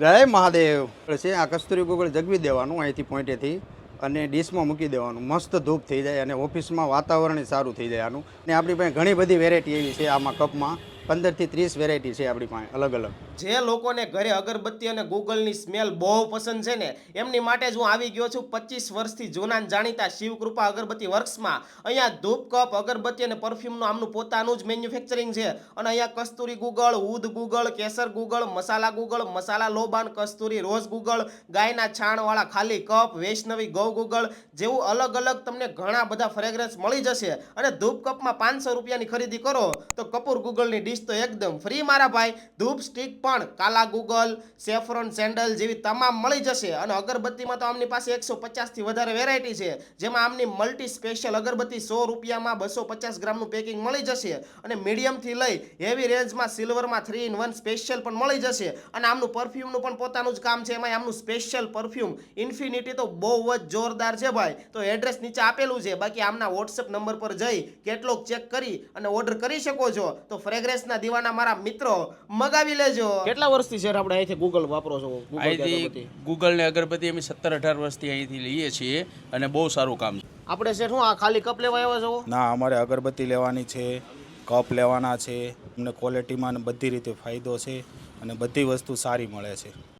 જય મહાદેવ. છે આ કસ્તુરી ગોગળ જગવી દેવાનું અહીંથી પોઈન્ટેથી અને ડીશમાં મૂકી દેવાનું. મસ્ત ધૂપ થઈ જાય અને ઓફિસમાં વાતાવરણ સારું થઈ જાય આનું ને આપણી પાસે ઘણી બધી વેરાયટી એવી છે આમાં કપમાં. પંદરથી ત્રીસ વેરાયટી છે આપણી પાસે, અલગ અલગ. જે લોકોને ઘરે અગરબત્તી અને ગૂગલની સ્મેલ બહુ પસંદ છે ને, એમની માટે જ હું આવી ગયો છું પચીસ વર્ષથી જૂના જાણીતા શિવકૃપા અગરબત્તી વર્ક્સમાં. અહીંયા ધૂપ, કપ, અગરબત્તી અને પરફ્યુમનું આમનું પોતાનું જ મેન્યુફેક્ચરિંગ છે. અને અહીંયા કસ્તુરી ગુગળ ઉદ ગુગળ, કેસર ગુગળ, મસાલા ગુગળ, મસાલા લોબાન, કસ્તુરી રોઝ ગુગળ, ગાયના છાણવાળા ખાલી કપ, વૈષ્ણવી ગૌ ગુગળ જેવું અલગ અલગ તમને ઘણા બધા ફ્રેગ્રન્સ મળી જશે. અને ધૂપ કપમાં પાંચસો રૂપિયાની ખરીદી કરો તો કપૂર ગુગળની ડીશ તો એકદમ ફ્રી મારા ભાઈ. ધૂપ સ્ટિક પણ કાલા ગુગલ, સેફરોન, સેન્ડલ જેવી તમામ મળી જશે. અને અગરબત્તીમાં તો આમની પાસે એકસો પચાસથી વધારે વેરાયટી છે. જેમાં આમની મલ્ટી સ્પેશિયલ અગરબત્તી સો રૂપિયામાં બસો પચાસ ગ્રામનું પેકિંગ મળી જશે. અને મીડિયમથી લઈ હેવી રેન્જમાં સિલ્વરમાં થ્રી ઇન વન સ્પેશિયલ પણ મળી જશે. અને આમનું પરફ્યુમનું પણ પોતાનું જ કામ છે. એમાં આમનું સ્પેશિયલ પરફ્યુમ ઇન્ફિનિટી તો બહુ જ જોરદાર છે ભાઈ. તો એડ્રેસ નીચે આપેલું છે. બાકી આમના વોટ્સએપ નંબર પર જઈ કેટલોક ચેક કરી અને ઓર્ડર કરી શકો છો. તો ફ્રેગ્રેન્સના દીવાના મારા મિત્રો મગાવી લેજો. કેટલા વર્ષથી સર આપણે અહીંથી ગૂગલ વાપરો છો? અહીંથી ગૂગલને અગરબત્તી અમે સત્તર અઢાર વર્ષથી અહીંથી લઈએ છીએ અને બહુ સારું કામ છે. આપણે સર શું આ ખાલી કપ લેવા આવ્યા છો? ના અમારે અગરબત્તી લેવાની છે કપ લેવાના છે અમને ક્વોલિટીમાં બધી રીતે ફાયદો છે અને બધી વસ્તુ સારી મળે છે.